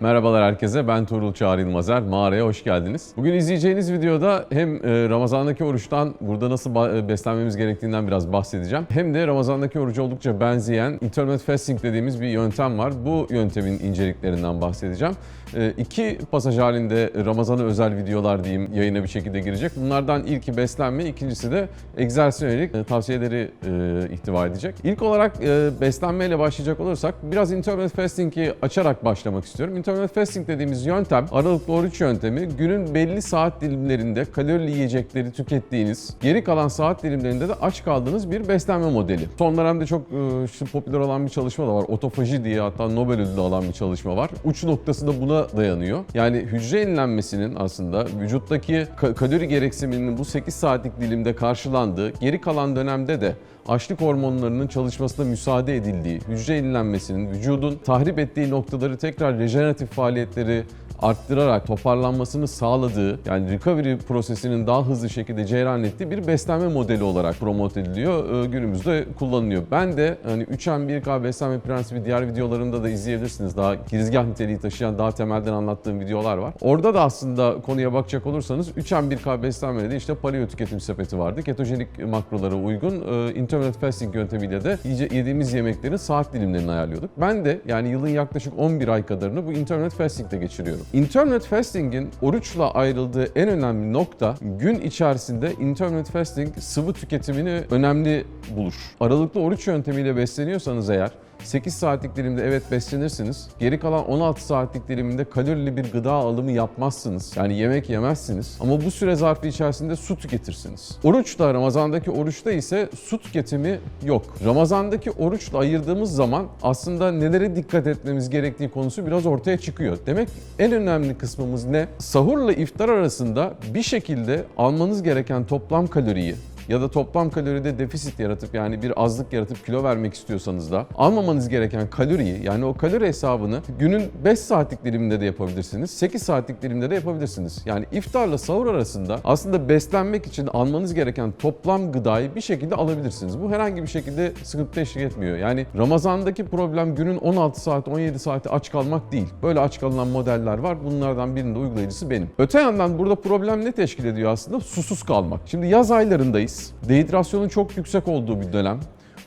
Merhabalar herkese, ben Tuğrul Çağrı Yılmazer. Mağaraya hoş geldiniz. Bugün izleyeceğiniz videoda hem e, Ramazan'daki oruçtan, burada nasıl e, beslenmemiz gerektiğinden biraz bahsedeceğim. Hem de Ramazan'daki oruca oldukça benzeyen intermittent fasting dediğimiz bir yöntem var. Bu yöntemin inceliklerinden bahsedeceğim. E, İki pasaj halinde Ramazan'a özel videolar diyeyim yayına bir şekilde girecek. Bunlardan ilki beslenme, ikincisi de egzersiz yönelik tavsiyeleri ihtiva edecek. İlk olarak beslenmeyle başlayacak olursak biraz intermittent fasting'i açarak başlamak istiyorum. Intermittent fasting dediğimiz yöntem aralıklı oruç yöntemi günün belli saat dilimlerinde kalorili yiyecekleri tükettiğiniz, geri kalan saat dilimlerinde de aç kaldığınız bir beslenme modeli. Son dönemde çok e, işte popüler olan bir çalışma da var. Otofaji diye hatta Nobel ödülü alan bir çalışma var. Uç noktası da buna dayanıyor. Yani hücre yenilenmesinin aslında vücuttaki ka- kalori gereksiniminin bu 8 saatlik dilimde karşılandığı, geri kalan dönemde de açlık hormonlarının çalışmasına müsaade edildiği, hücre yenilenmesinin, vücudun tahrip ettiği noktaları tekrar rejeneratif faaliyetleri arttırarak toparlanmasını sağladığı yani recovery prosesinin daha hızlı şekilde cereyan ettiği bir beslenme modeli olarak promote ediliyor. Ee, günümüzde kullanılıyor. Ben de hani 3M1K beslenme prensibi diğer videolarımda da izleyebilirsiniz. Daha girizgah niteliği taşıyan daha temelden anlattığım videolar var. Orada da aslında konuya bakacak olursanız 3M1K beslenmede de işte paleo tüketim sepeti vardı. Ketojenik makrolara uygun e, intermittent fasting yöntemiyle de yediğimiz yemeklerin saat dilimlerini ayarlıyorduk. Ben de yani yılın yaklaşık 11 ay kadarını bu intermittent fasting'de geçiriyorum. Intermittent fasting'in oruçla ayrıldığı en önemli nokta gün içerisinde intermittent fasting sıvı tüketimini önemli bulur. Aralıklı oruç yöntemiyle besleniyorsanız eğer 8 saatlik dilimde evet beslenirsiniz. Geri kalan 16 saatlik diliminde kalorili bir gıda alımı yapmazsınız. Yani yemek yemezsiniz. Ama bu süre zarfı içerisinde su tüketirsiniz. Oruçta, Ramazan'daki oruçta ise su tüketimi yok. Ramazan'daki oruçla ayırdığımız zaman aslında nelere dikkat etmemiz gerektiği konusu biraz ortaya çıkıyor. Demek en önemli kısmımız ne? Sahurla iftar arasında bir şekilde almanız gereken toplam kaloriyi ya da toplam kaloride defisit yaratıp yani bir azlık yaratıp kilo vermek istiyorsanız da almamanız gereken kaloriyi yani o kalori hesabını günün 5 saatlik diliminde de yapabilirsiniz. 8 saatlik dilimde de yapabilirsiniz. Yani iftarla sahur arasında aslında beslenmek için almanız gereken toplam gıdayı bir şekilde alabilirsiniz. Bu herhangi bir şekilde sıkıntı teşkil etmiyor. Yani Ramazan'daki problem günün 16 saat 17 saati aç kalmak değil. Böyle aç kalınan modeller var. Bunlardan birinin de uygulayıcısı benim. Öte yandan burada problem ne teşkil ediyor aslında? Susuz kalmak. Şimdi yaz aylarındayız. Dehidrasyonun çok yüksek olduğu bir dönem.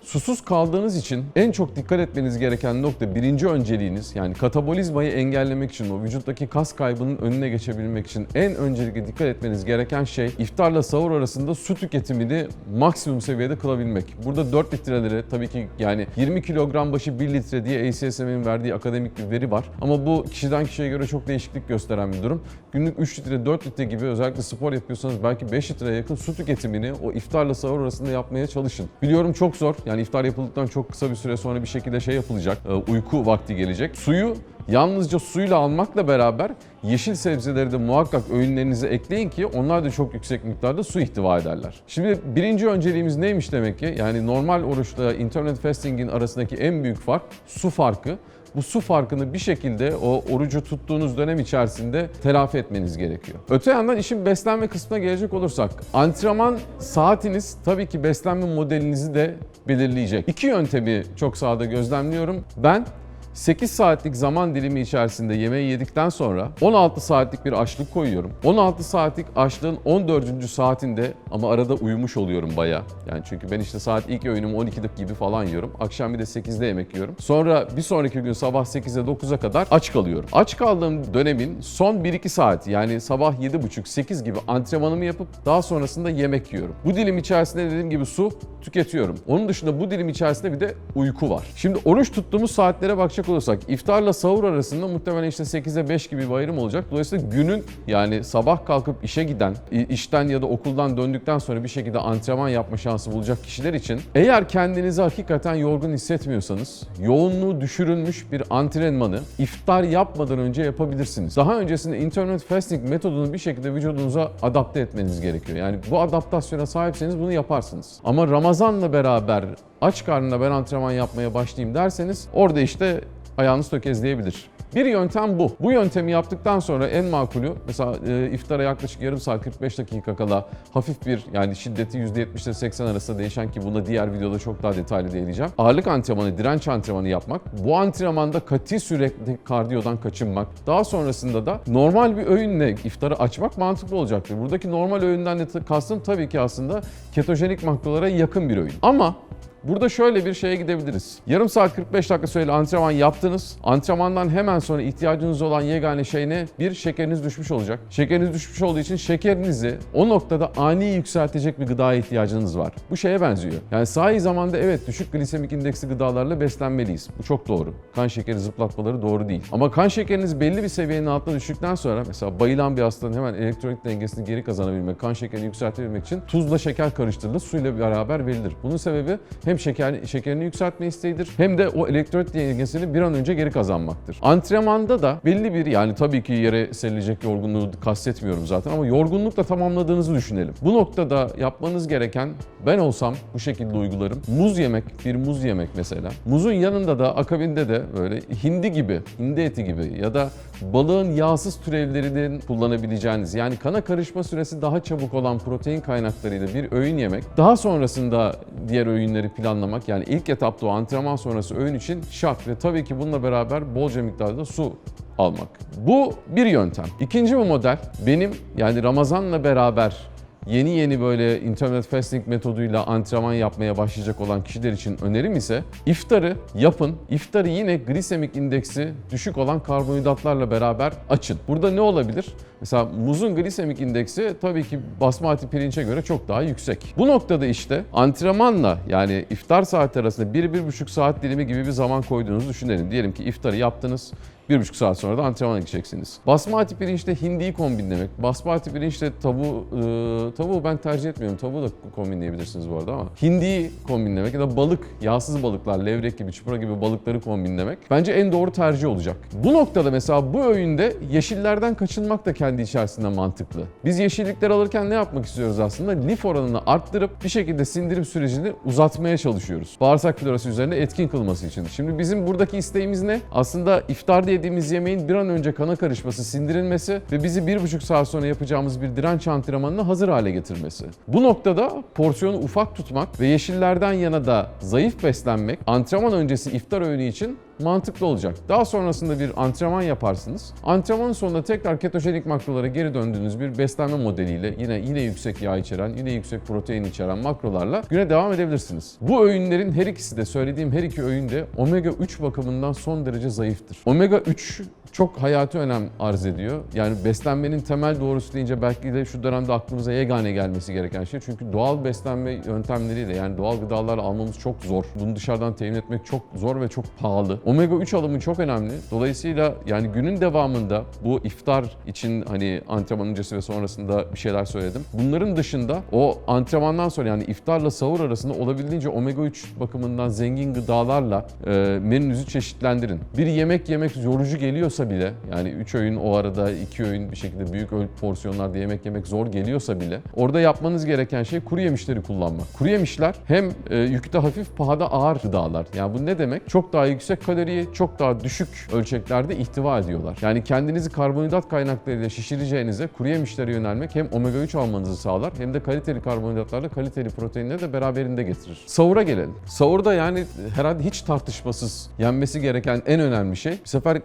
Susuz kaldığınız için en çok dikkat etmeniz gereken nokta birinci önceliğiniz yani katabolizmayı engellemek için o vücuttaki kas kaybının önüne geçebilmek için en öncelikle dikkat etmeniz gereken şey iftarla sahur arasında su tüketimini maksimum seviyede kılabilmek. Burada 4 litreleri tabii ki yani 20 kilogram başı 1 litre diye ACSM'in verdiği akademik bir veri var. Ama bu kişiden kişiye göre çok değişiklik gösteren bir durum. Günlük 3 litre 4 litre gibi özellikle spor yapıyorsanız belki 5 litreye yakın su tüketimini o iftarla sahur arasında yapmaya çalışın. Biliyorum çok zor. Yani iftar yapıldıktan çok kısa bir süre sonra bir şekilde şey yapılacak. e, Uyku vakti gelecek. Suyu yalnızca suyla almakla beraber yeşil sebzeleri de muhakkak öğünlerinize ekleyin ki onlar da çok yüksek miktarda su ihtiva ederler. Şimdi birinci önceliğimiz neymiş demek ki? Yani normal oruçla intermittent fasting'in arasındaki en büyük fark su farkı. Bu su farkını bir şekilde o orucu tuttuğunuz dönem içerisinde telafi etmeniz gerekiyor. Öte yandan işin beslenme kısmına gelecek olursak, antrenman saatiniz tabii ki beslenme modelinizi de belirleyecek. İki yöntemi çok sahada gözlemliyorum. Ben 8 saatlik zaman dilimi içerisinde yemeği yedikten sonra 16 saatlik bir açlık koyuyorum. 16 saatlik açlığın 14. saatinde ama arada uyumuş oluyorum baya. Yani çünkü ben işte saat ilk öğünümü 12 dakika gibi falan yiyorum. Akşam bir de 8'de yemek yiyorum. Sonra bir sonraki gün sabah 8'e 9'a kadar aç kalıyorum. Aç kaldığım dönemin son 1-2 saati yani sabah 7.30-8 gibi antrenmanımı yapıp daha sonrasında yemek yiyorum. Bu dilim içerisinde dediğim gibi su tüketiyorum. Onun dışında bu dilim içerisinde bir de uyku var. Şimdi oruç tuttuğumuz saatlere bakacak olursak iftarla sahur arasında muhtemelen işte 8'e 5 gibi bir ayrım olacak. Dolayısıyla günün yani sabah kalkıp işe giden, işten ya da okuldan döndükten sonra bir şekilde antrenman yapma şansı bulacak kişiler için eğer kendinizi hakikaten yorgun hissetmiyorsanız yoğunluğu düşürülmüş bir antrenmanı iftar yapmadan önce yapabilirsiniz. Daha öncesinde intermittent fasting metodunu bir şekilde vücudunuza adapte etmeniz gerekiyor. Yani bu adaptasyona sahipseniz bunu yaparsınız. Ama Ramazan'la beraber aç karnına ben antrenman yapmaya başlayayım derseniz orada işte ayağınız tökezleyebilir. Bir yöntem bu. Bu yöntemi yaptıktan sonra en makulü mesela e, iftara yaklaşık yarım saat 45 dakika kala hafif bir yani şiddeti %70 ile 80 arasında değişen ki buna diğer videoda çok daha detaylı değineceğim. Ağırlık antrenmanı, direnç antrenmanı yapmak. Bu antrenmanda kati sürekli kardiyodan kaçınmak. Daha sonrasında da normal bir öğünle iftarı açmak mantıklı olacaktır. Buradaki normal öğünden de kastım tabii ki aslında ketojenik makrolara yakın bir öğün. Ama Burada şöyle bir şeye gidebiliriz. Yarım saat 45 dakika süreli antrenman yaptınız. Antrenmandan hemen sonra ihtiyacınız olan yegane şey ne? Bir, şekeriniz düşmüş olacak. Şekeriniz düşmüş olduğu için şekerinizi o noktada ani yükseltecek bir gıdaya ihtiyacınız var. Bu şeye benziyor. Yani sahi zamanda evet düşük glisemik indeksli gıdalarla beslenmeliyiz. Bu çok doğru. Kan şekeri zıplatmaları doğru değil. Ama kan şekeriniz belli bir seviyenin altına düştükten sonra mesela bayılan bir hastanın hemen elektrolit dengesini geri kazanabilmek, kan şekerini yükseltebilmek için tuzla şeker karıştırılır, suyla beraber verilir. Bunun sebebi hem şeker, şekerini yükseltme isteğidir hem de o elektrolit dengesini bir an önce geri kazanmaktır. Antrenmanda da belli bir yani tabii ki yere serilecek yorgunluğu kastetmiyorum zaten ama yorgunlukla tamamladığınızı düşünelim. Bu noktada yapmanız gereken ben olsam bu şekilde uygularım. Muz yemek, bir muz yemek mesela. Muzun yanında da akabinde de böyle hindi gibi, hindi eti gibi ya da balığın yağsız türevlerinin kullanabileceğiniz yani kana karışma süresi daha çabuk olan protein kaynaklarıyla bir öğün yemek. Daha sonrasında diğer öğünleri planlamak yani ilk etapta o antrenman sonrası öğün için şart ve tabii ki bununla beraber bolca miktarda su almak. Bu bir yöntem. İkinci bir model benim yani Ramazan'la beraber yeni yeni böyle intermittent fasting metoduyla antrenman yapmaya başlayacak olan kişiler için önerim ise iftarı yapın. İftarı yine glisemik indeksi düşük olan karbonhidratlarla beraber açın. Burada ne olabilir? Mesela muzun glisemik indeksi tabii ki basmati pirinçe göre çok daha yüksek. Bu noktada işte antrenmanla yani iftar saati arasında 1-1,5 saat dilimi gibi bir zaman koyduğunuzu düşünelim. Diyelim ki iftarı yaptınız. Bir buçuk saat sonra da antrenmana gideceksiniz. Basmati pirinçle hindiyi kombinlemek. Basmati pirinçle tavuğu, e, tavuğu ben tercih etmiyorum. Tavuğu da kombinleyebilirsiniz bu arada ama. Hindiyi kombinlemek ya da balık, yağsız balıklar, levrek gibi, çupra gibi balıkları kombinlemek bence en doğru tercih olacak. Bu noktada mesela bu öğünde yeşillerden kaçınmak da kendi içerisinde mantıklı. Biz yeşillikler alırken ne yapmak istiyoruz aslında? Lif oranını arttırıp bir şekilde sindirim sürecini uzatmaya çalışıyoruz. Bağırsak florası üzerinde etkin kılması için. Şimdi bizim buradaki isteğimiz ne? Aslında iftarda yediğimiz yemeğin bir an önce kana karışması, sindirilmesi ve bizi bir buçuk saat sonra yapacağımız bir direnç antrenmanına hazır hale getirmesi. Bu noktada porsiyonu ufak tutmak ve yeşillerden yana da zayıf beslenmek antrenman öncesi iftar öğünü için mantıklı olacak. Daha sonrasında bir antrenman yaparsınız. Antrenmanın sonunda tekrar ketojenik makrolara geri döndüğünüz bir beslenme modeliyle yine yine yüksek yağ içeren, yine yüksek protein içeren makrolarla güne devam edebilirsiniz. Bu öğünlerin her ikisi de söylediğim her iki öğün de omega 3 bakımından son derece zayıftır. Omega 3 çok hayati önem arz ediyor. Yani beslenmenin temel doğrusu deyince belki de şu dönemde aklımıza yegane gelmesi gereken şey. Çünkü doğal beslenme yöntemleriyle yani doğal gıdalarla almamız çok zor. Bunu dışarıdan temin etmek çok zor ve çok pahalı. Omega 3 alımı çok önemli. Dolayısıyla yani günün devamında bu iftar için hani antrenman öncesi ve sonrasında bir şeyler söyledim. Bunların dışında o antrenmandan sonra yani iftarla sahur arasında olabildiğince omega 3 bakımından zengin gıdalarla e, menünüzü çeşitlendirin. Bir yemek yemek yorucu geliyorsa bile yani 3 öğün o arada 2 öğün bir şekilde büyük porsiyonlarda yemek yemek zor geliyorsa bile orada yapmanız gereken şey kuru yemişleri kullanmak. Kuru yemişler hem e, yükte hafif pahada ağır gıdalar. Yani bu ne demek? Çok daha yüksek kaloriyi çok daha düşük ölçeklerde ihtiva ediyorlar. Yani kendinizi karbonhidrat kaynaklarıyla şişireceğinize kuru yemişlere yönelmek hem omega 3 almanızı sağlar hem de kaliteli karbonhidratlarla kaliteli proteinleri de beraberinde getirir. Sahura gelelim. Sahurda yani herhalde hiç tartışmasız yenmesi gereken en önemli şey. Bir sefer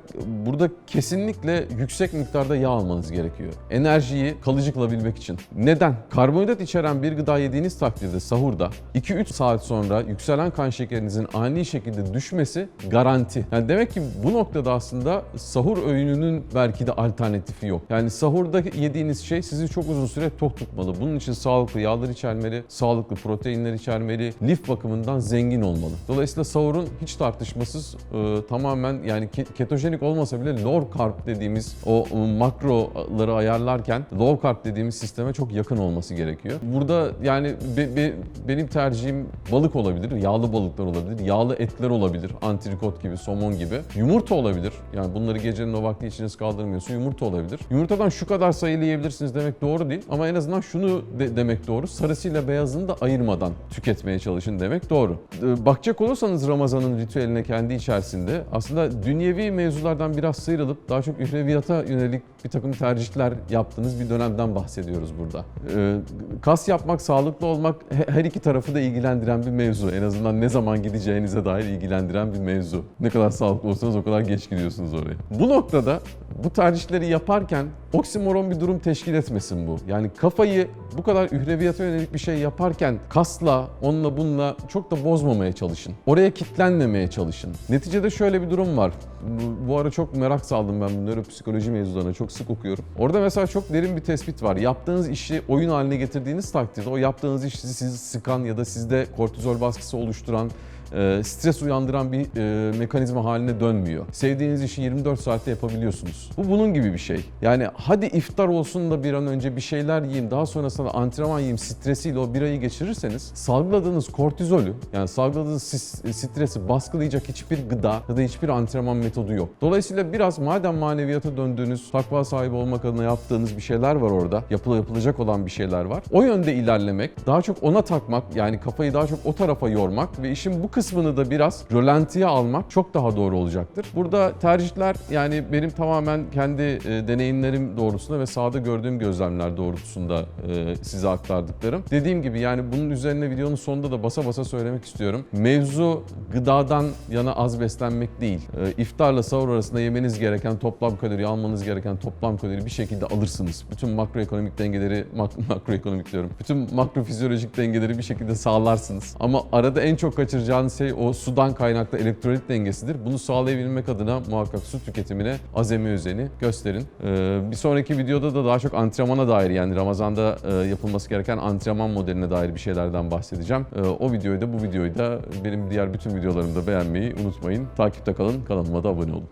burada kesinlikle yüksek miktarda yağ almanız gerekiyor. Enerjiyi kalıcı kılabilmek için. Neden? Karbonhidrat içeren bir gıda yediğiniz takdirde sahurda 2-3 saat sonra yükselen kan şekerinizin ani şekilde düşmesi garanti. Yani demek ki bu noktada aslında sahur öğününün belki de alternatifi yok. Yani sahurda yediğiniz şey sizi çok uzun süre tok tutmalı. Bunun için sağlıklı yağlar içermeli, sağlıklı proteinler içermeli, lif bakımından zengin olmalı. Dolayısıyla sahurun hiç tartışmasız e, tamamen yani ke- ketojenik olmasa bile low carb dediğimiz o makroları ayarlarken low carb dediğimiz sisteme çok yakın olması gerekiyor. Burada yani be- be- benim tercihim balık olabilir, yağlı balıklar olabilir, yağlı etler olabilir, antrikot gibi gibi, somon gibi. Yumurta olabilir. Yani bunları gecenin o vakti içiniz kaldırmıyorsa yumurta olabilir. Yumurtadan şu kadar sayılı yiyebilirsiniz demek doğru değil. Ama en azından şunu de- demek doğru. Sarısıyla beyazını da ayırmadan tüketmeye çalışın demek doğru. Ee, Bakacak olursanız Ramazan'ın ritüeline kendi içerisinde aslında dünyevi mevzulardan biraz sıyrılıp daha çok ühreviyata yönelik bir takım tercihler yaptığınız bir dönemden bahsediyoruz burada. Ee, kas yapmak, sağlıklı olmak he- her iki tarafı da ilgilendiren bir mevzu. En azından ne zaman gideceğinize dair ilgilendiren bir mevzu. Ne kadar sağlıklı olsanız o kadar geç gidiyorsunuz oraya. Bu noktada bu tercihleri yaparken oksimoron bir durum teşkil etmesin bu. Yani kafayı bu kadar ühreviyata yönelik bir şey yaparken kasla, onunla bununla çok da bozmamaya çalışın. Oraya kitlenmemeye çalışın. Neticede şöyle bir durum var. Bu, bu ara çok merak saldım ben nöropsikoloji mevzularına. Çok sık okuyorum. Orada mesela çok derin bir tespit var. Yaptığınız işi oyun haline getirdiğiniz takdirde o yaptığınız iş sizi sıkan ya da sizde kortizol baskısı oluşturan e, stres uyandıran bir e, mekanizma haline dönmüyor. Sevdiğiniz işi 24 saatte yapabiliyorsunuz. Bu bunun gibi bir şey. Yani hadi iftar olsun da bir an önce bir şeyler yiyeyim, daha sonrasında antrenman yiyeyim stresiyle o bir ayı geçirirseniz salgıladığınız kortizolü yani salgıladığınız sis- stresi baskılayacak hiçbir gıda ya da hiçbir antrenman metodu yok. Dolayısıyla biraz madem maneviyata döndüğünüz, takva sahibi olmak adına yaptığınız bir şeyler var orada, yapıla yapılacak olan bir şeyler var. O yönde ilerlemek, daha çok ona takmak yani kafayı daha çok o tarafa yormak ve işin bu kısmını da biraz rölantiye almak çok daha doğru olacaktır. Burada tercihler yani benim tamamen kendi e, deneyimlerim doğrultusunda ve sahada gördüğüm gözlemler doğrultusunda e, size aktardıklarım. Dediğim gibi yani bunun üzerine videonun sonunda da basa basa söylemek istiyorum. Mevzu gıdadan yana az beslenmek değil. E, iftarla sahur arasında yemeniz gereken toplam kalori, almanız gereken toplam kalori bir şekilde alırsınız. Bütün makroekonomik dengeleri, mak- makroekonomik diyorum. Bütün makrofizyolojik dengeleri bir şekilde sağlarsınız. Ama arada en çok kaçıracağınız şey o sudan kaynaklı elektrolit dengesidir. Bunu sağlayabilmek adına muhakkak su tüketimine azami özeni gösterin. Ee, bir sonraki videoda da daha çok antrenmana dair yani Ramazan'da e, yapılması gereken antrenman modeline dair bir şeylerden bahsedeceğim. Ee, o videoyu da bu videoyu da benim diğer bütün videolarımda beğenmeyi unutmayın. Takipte kalın, kanalıma da abone olun.